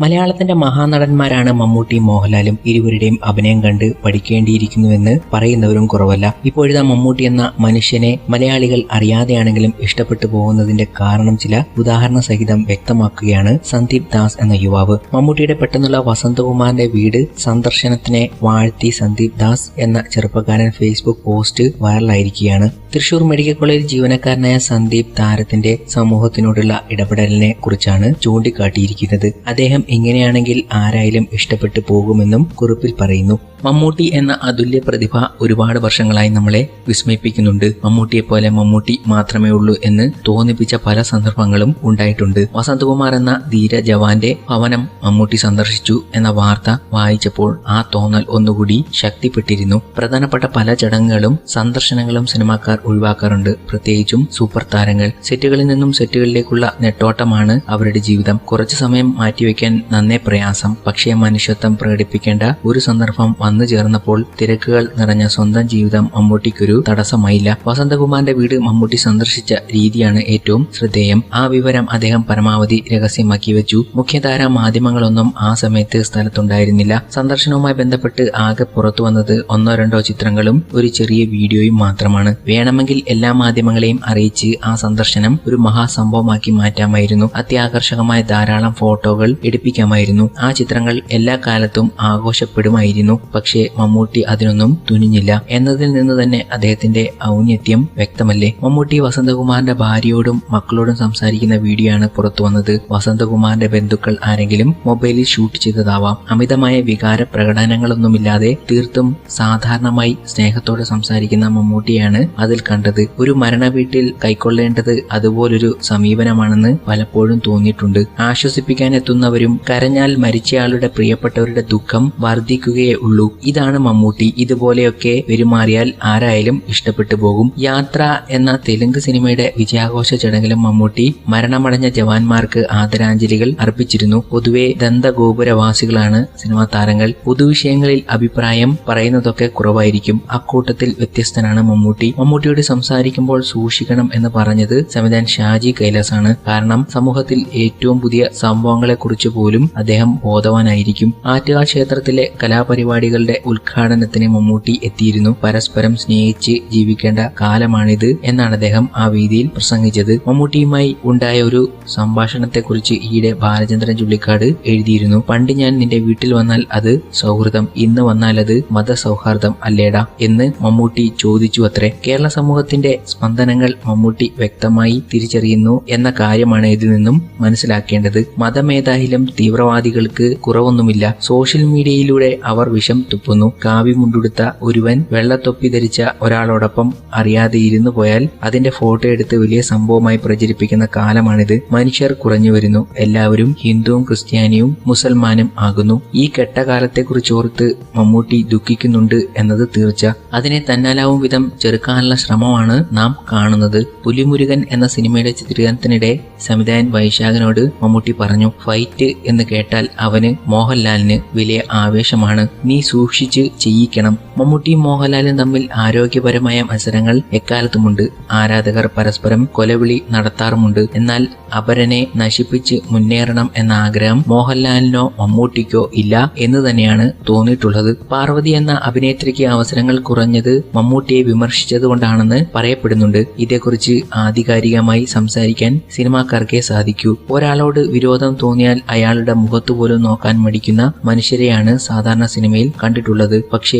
മലയാളത്തിന്റെ മഹാനടന്മാരാണ് മമ്മൂട്ടിയും മോഹൻലാലും ഇരുവരുടെയും അഭിനയം കണ്ട് പഠിക്കേണ്ടിയിരിക്കുന്നുവെന്ന് പറയുന്നവരും കുറവല്ല. ഇപ്പോഴത്തെ മമ്മൂട്ടി എന്ന മനുഷ്യനെ മലയാളികൾ അറിയാതെയാണെങ്കിലും ഇഷ്ടപ്പെട്ടു പോകുന്നതിന്റെ കാരണം ചില ഉദാഹരണ സഹിതം വ്യക്തമാക്കുകയാണ് സന്ദീപ് ദാസ് എന്ന യുവാവ്. മമ്മൂട്ടിയുടെ പെട്ടെന്നുള്ള വസന്തകുമാറിന്റെ വീട് സന്ദർശനത്തിനെ വാഴ്ത്തി സന്ദീപ് ദാസ് എന്ന ചെറുപ്പക്കാരൻ ഫേസ്ബുക്ക് പോസ്റ്റ് വൈറലായിരിക്കുകയാണ്. തൃശൂർ മെഡിക്കൽ കോളേജ് ജീവനക്കാരനായ സന്ദീപ് താരത്തിന്റെ സമൂഹത്തിനോടുള്ള ഇടപെടലിനെ കുറിച്ചാണ് ചൂണ്ടിക്കാട്ടിയിരിക്കുന്നത്. അദ്ദേഹം ഇങ്ങനെയാണെങ്കിൽ ആരായാലും ഇഷ്ടപ്പെട്ടു പോകുമെന്നും കുറിപ്പിൽ പറയുന്നു. മമ്മൂട്ടി എന്ന അതുല്യ പ്രതിഭ ഒരുപാട് വർഷങ്ങളായി നമ്മളെ വിസ്മയിപ്പിക്കുന്നുണ്ട്. മമ്മൂട്ടിയെ പോലെ മമ്മൂട്ടി മാത്രമേ ഉള്ളൂ എന്ന് തോന്നിപ്പിച്ച പല സന്ദർഭങ്ങളും ഉണ്ടായിട്ടുണ്ട്. വസന്തകുമാർ എന്ന ധീര ജവാന്റെ ഭവനം മമ്മൂട്ടി സന്ദർശിച്ചു എന്ന വാർത്ത വായിച്ചപ്പോൾ ആ തോന്നൽ ഒന്നുകൂടി ശക്തിപ്പെട്ടിരുന്നു. പ്രധാനപ്പെട്ട പല ചടങ്ങുകളും സന്ദർശനങ്ങളും സിനിമാക്കാർ ഒഴിവാക്കാറുണ്ട്. പ്രത്യേകിച്ചും സൂപ്പർ താരങ്ങൾ. സെറ്റുകളിൽ നിന്നും സെറ്റുകളിലേക്കുള്ള നെട്ടോട്ടമാണ് അവരുടെ ജീവിതം. കുറച്ചു സമയം മാറ്റിവെക്കാൻ നന്നേ പ്രയാസം. പക്ഷേ മനുഷ്യത്വം പ്രകടിപ്പിക്കേണ്ട ഒരു സന്ദർഭം വന്നു ചേർന്നപ്പോൾ തിരക്കുകൾ നിറഞ്ഞ സ്വന്തം ജീവിതം മമ്മൂട്ടിക്കൊരു തടസ്സമായില്ല. വസന്തകുമാറിന്റെ വീട് മമ്മൂട്ടി സന്ദർശിച്ച രീതിയാണ് ഏറ്റവും ശ്രദ്ധേയം. ആ വിവരം അദ്ദേഹം പരമാവധി രഹസ്യമാക്കി വെച്ചു. മുഖ്യധാര മാധ്യമങ്ങളൊന്നും ആ സമയത്ത് സ്ഥലത്തുണ്ടായിരുന്നില്ല. സന്ദർശനവുമായി ബന്ധപ്പെട്ട് ആകെ പുറത്തു വന്നത് ഒന്നോ രണ്ടോ ചിത്രങ്ങളും ഒരു ചെറിയ വീഡിയോയും മാത്രമാണ്. വേണമെങ്കിൽ എല്ലാ മാധ്യമങ്ങളെയും അറിയിച്ച് ആ സന്ദർശനം ഒരു മഹാസംഭവമാക്കി മാറ്റാമായിരുന്നു. അത്യാകർഷകമായ ധാരാളം ഫോട്ടോകൾ എടുപ്പിക്കാമായിരുന്നു ആ ചിത്രങ്ങൾ എല്ലാ കാലത്തും ആഘോഷപ്പെടുമായിരുന്നു. പക്ഷേ മമ്മൂട്ടി അതിനൊന്നും തുനിഞ്ഞില്ല. എന്നതിൽ നിന്ന് തന്നെ അദ്ദേഹത്തിന്റെ ഔന്നത്യം വ്യക്തമല്ലേ? മമ്മൂട്ടി വസന്തകുമാറിന്റെ ഭാര്യയോടും മക്കളോടും സംസാരിക്കുന്ന വീഡിയോ ആണ് പുറത്തു വന്നത്. വസന്തകുമാറിന്റെ ബന്ധുക്കൾ ആരെങ്കിലും മൊബൈലിൽ ഷൂട്ട് ചെയ്തതാവാം. അമിതമായ വികാര പ്രകടനങ്ങളൊന്നുമില്ലാതെ തീർത്തും സാധാരണമായി സ്നേഹത്തോടെ സംസാരിക്കുന്ന മമ്മൂട്ടിയാണ് അതിൽ കണ്ടത്. ഒരു മരണ വീട്ടിൽ കൈക്കൊള്ളേണ്ടത് അതുപോലൊരു സമീപനമാണെന്ന് പലപ്പോഴും തോന്നിയിട്ടുണ്ട്. ആശ്വസിപ്പിക്കാൻ എത്തുന്നവരും കരഞ്ഞാൽ മരിച്ചയാളുടെ പ്രിയപ്പെട്ടവരുടെ ദുഃഖം വർദ്ധിക്കുകയേ ഉള്ളൂ. ഇതാണ് മമ്മൂട്ടി. ഇതുപോലെയൊക്കെ പെരുമാറിയാൽ ആരായാലും ഇഷ്ടപ്പെട്ടു പോകും. യാത്ര എന്ന തെലുങ്ക് സിനിമയുടെ വിജയാഘോഷ ചടങ്ങിലും മമ്മൂട്ടി മരണമടഞ്ഞ ജവാന്മാർക്ക് ആദരാഞ്ജലികൾ അർപ്പിച്ചിരുന്നു. പൊതുവെ ദന്തഗോപുരവാസികളാണ് സിനിമാ താരങ്ങൾ. പൊതുവിഷയങ്ങളിൽ അഭിപ്രായം പറയുന്നതൊക്കെ കുറവായിരിക്കും. അക്കൂട്ടത്തിൽ വ്യത്യസ്തനാണ് മമ്മൂട്ടി. മമ്മൂട്ടിയോട് സംസാരിക്കുമ്പോൾ സൂക്ഷിക്കണം എന്ന് പറഞ്ഞത് സംവിധാൻ ഷാജി കൈലാസാണ്. കാരണം സമൂഹത്തിൽ ഏറ്റവും പുതിയ സംഭവങ്ങളെ കുറിച്ച് പോലും അദ്ദേഹം ബോധവാനായിരിക്കും. ആറ്റുകാൽ ക്ഷേത്രത്തിലെ കലാപരിപാടികളുടെ ഉദ്ഘാടനത്തിന് മമ്മൂട്ടി എത്തിയിരുന്നു. പരസ്പരം സ്നേഹിച്ച് ജീവിക്കേണ്ട കാലമാണിത് എന്നാണ് അദ്ദേഹം ആ വേദിയിൽ പ്രസംഗിച്ചത്. മമ്മൂട്ടിയുമായി ഉണ്ടായ ഒരു സംഭാഷണത്തെക്കുറിച്ച് ഈയിടെ ബാലചന്ദ്രൻ ചുള്ളിക്കാട് എഴുതിയിരുന്നു. പണ്ട് ഞാൻ നിന്റെ വീട്ടിൽ വന്നാൽ അത് സൗഹൃദം ഇന്ന് വന്നാൽ അത് മതസൗഹാർദ്ദം അല്ലേടാ? എന്ന് മമ്മൂട്ടി ചോദിച്ചു അത്രേ. കേരള സമൂഹത്തിന്റെ സ്പന്ദനങ്ങൾ മമ്മൂട്ടി വ്യക്തമായി തിരിച്ചറിയുന്നു എന്ന കാര്യമാണ് ഇതിൽ നിന്നും മനസ്സിലാക്കേണ്ടത്. മതമേതായാലും തീവ്രവാദികൾക്ക് കുറവൊന്നുമില്ല. സോഷ്യൽ മീഡിയയിലൂടെ അവർ വിഷം തുപ്പുന്നു. കാവി മുണ്ടുടുത്ത ഒരുവൻ വെള്ളത്തൊപ്പി ധരിച്ച ഒരാളോടൊപ്പം അറിയാതെ ഇരുന്നു പോയാൽ അതിന്റെ ഫോട്ടോ എടുത്ത് വലിയ സംഭവമായി പ്രചരിപ്പിക്കുന്ന കാലമാണിത്. മനുഷ്യർ കുറഞ്ഞു വരുന്നു. എല്ലാവരും ഹിന്ദുവും ക്രിസ്ത്യാനിയും മുസൽമാനും ആകുന്നു. ഈ കെട്ടകാലത്തെക്കുറിച്ച് ഓർത്ത് മമ്മൂട്ടി ദുഃഖിക്കുന്നുണ്ട് എന്നത് തീർച്ച. അതിനെ തന്നാലാവും വിധം ചെറുക്കാനുള്ള ശ്രമമാണ് നാം കാണുന്നത്. പുലിമുരുകൻ എന്ന സിനിമയുടെ ചിത്രീകരണത്തിനിടെ സംവിധായകൻ വൈശാഖനോട് മമ്മൂട്ടി പറഞ്ഞു ഫൈറ്റ് എന്ന് കേട്ടാൽ അവന് മോഹൻലാലിന് വലിയ ആവേശമാണ്. നീ സൂക്ഷിച്ച് ചെയ്യിക്കണം. മമ്മൂട്ടിയും മോഹൻലാലും തമ്മിൽ ആരോഗ്യപരമായ മത്സരങ്ങൾ എക്കാലത്തുമുണ്ട്. ആരാധകർ പരസ്പരം കൊലവിളി നടത്താറുമുണ്ട്. എന്നാൽ അപരനെ നശിപ്പിച്ച് മുന്നേറണം എന്ന ആഗ്രഹം മോഹൻലാലിനോ മമ്മൂട്ടിക്കോ ഇല്ല എന്ന് തന്നെയാണ് തോന്നിയിട്ടുള്ളത്. പാർവതി എന്ന അഭിനേത്രിക്ക് അവസരങ്ങൾ കുറഞ്ഞത് മമ്മൂട്ടിയെ വിമർശിച്ചതുകൊണ്ടാണെന്ന് പറയപ്പെടുന്നുണ്ട്. ഇതേക്കുറിച്ച് ആധികാരികമായി സംസാരിക്കാൻ സിനിമാക്കാർക്കേ സാധിക്കൂ. ഒരാളോട് വിരോധം തോന്നിയാൽ അയാളുടെ മുഖത്തു പോലും നോക്കാൻ മടിക്കുന്ന മനുഷ്യരെയാണ് സാധാരണ സിനിമയിൽ കണ്ടിട്ടുള്ളത്. പക്ഷേ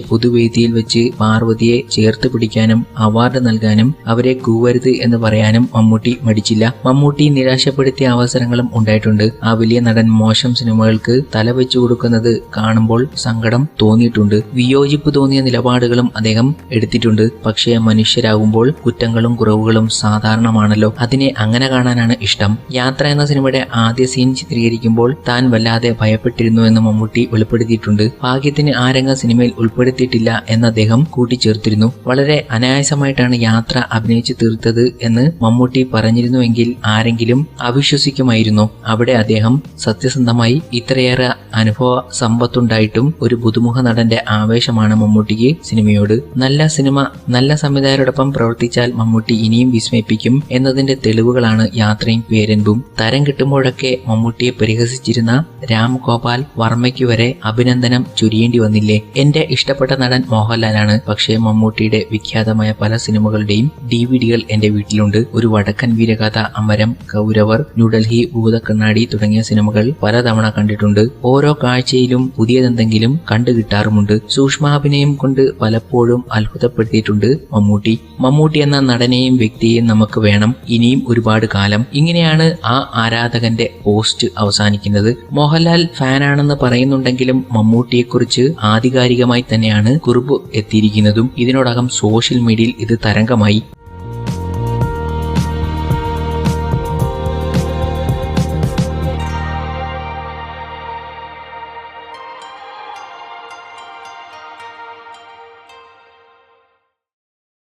പൊതുവേദിയിൽ വെച്ച് പാർവതിയെ ചേർത്ത് പിടിക്കാനും അവാർഡ് നൽകാനും അവരെ കൂവരുത് എന്ന് പറയാനും മമ്മൂട്ടി മടിച്ചില്ല. മമ്മൂട്ടി നിരാശപ്പെടുത്തിയ അവസരങ്ങളും ഉണ്ടായിട്ടുണ്ട്. ആ വലിയ നടൻ മോശം സിനിമകൾക്ക് തല വെച്ചു കൊടുക്കുന്നത് കാണുമ്പോൾ സങ്കടം തോന്നിയിട്ടുണ്ട്. വിയോജിപ്പ് തോന്നിയ നിലപാടുകളും അദ്ദേഹം എടുത്തിട്ടുണ്ട്. പക്ഷേ മനുഷ്യരാകുമ്പോൾ കുറ്റങ്ങളും കുറവുകളും സാധാരണമാണല്ലോ. അതിനെ അങ്ങനെ കാണാനാണ് ഇഷ്ടം. യാത്ര എന്ന സിനിമയുടെ ആദ്യ സീൻ ചിത്രീകരിക്കുമ്പോൾ താൻ വല്ലാതെ ഭയപ്പെട്ടിരുന്നു എന്ന് മമ്മൂട്ടി വെളിപ്പെടുത്തിയിട്ടുണ്ട്. ഭാഗ്യത്തിന് ആ രംഗം സിനിമയിൽ ഉൾപ്പെടുത്തിയിട്ടില്ല എന്ന് അദ്ദേഹം കൂട്ടിച്ചേർത്തിരുന്നു. വളരെ അനായാസമായിട്ടാണ് യാത്ര അഭിനയിച്ചു തീർത്തത് എന്ന് മമ്മൂട്ടി പറഞ്ഞിരുന്നുവെങ്കിൽ ആരെങ്കിലും അവിശ്വസിക്കുമായിരുന്നു. അവിടെ അദ്ദേഹം സത്യസന്ധമായി ഇത്രയേറെ അനുഭവ സമ്പത്തുണ്ടായിട്ടും ഒരു പുതുമുഖ നടന്റെ ആവേശമാണ് മമ്മൂട്ടിക്ക് സിനിമയോട്. നല്ല സിനിമ നല്ല സംവിധായകരോടൊപ്പം പ്രവർത്തിച്ചാൽ മമ്മൂട്ടി ഇനിയും വിസ്മയിപ്പിക്കും എന്നതിന്റെ തെളിവുകളാണ് യാത്രയും പേരൻപും. തരം കിട്ടുമ്പോഴൊക്കെ മമ്മൂട്ടിയെ പരിഹസിച്ചിരുന്ന രാംഗോപാൽ വർമ്മയ്ക്ക് വരെ അഭിനന്ദനം ചൊരിയേണ്ടി വന്നില്ലേ? എന്റെ ഇഷ്ടപ്പെട്ട നടൻ മോഹൻലാലാണ്. പക്ഷേ മമ്മൂട്ടിയുടെ വിഖ്യാതമായ പല സിനിമകളുടെയും ഡി വി ഡികൾ എന്റെ വീട്ടിലുണ്ട്. ഒരു വടക്കൻ വീരകഥ അമരം കൗരവർ ന്യൂഡൽഹി ഭൂതക്കണ്ണാടി തുടങ്ങിയ സിനിമകൾ പലതവണ കണ്ടിട്ടുണ്ട്. ഓരോ കാഴ്ചയിലും പുതിയതെന്തെങ്കിലും കണ്ടു കിട്ടാറുമുണ്ട്. സൂക്ഷ്മാഭിനയം കൊണ്ട് പലപ്പോഴും അത്ഭുതപ്പെടുത്തിയിട്ടുണ്ട് മമ്മൂട്ടി. മമ്മൂട്ടി എന്ന നടനെയും വ്യക്തിയെയും നമുക്ക് വേണം. ഇനിയും ഒരുപാട് കാലം. ഇങ്ങനെയാണ് ആ ആരാധകന്റെ പോസ്റ്റ് അവസാനിക്കുന്നത്. മോഹൻലാൽ ഫാനാണെന്ന് പറയുന്നുണ്ടെങ്കിലും മമ്മൂട്ടിയെക്കുറിച്ച് ആധികാരികമായി തന്നെയാണ് കുറിപ്പ് എത്തിയിരിക്കുന്നതും ഇതിനോടകം സോഷ്യൽ മീഡിയയിൽ ഇത് തരംഗമായി.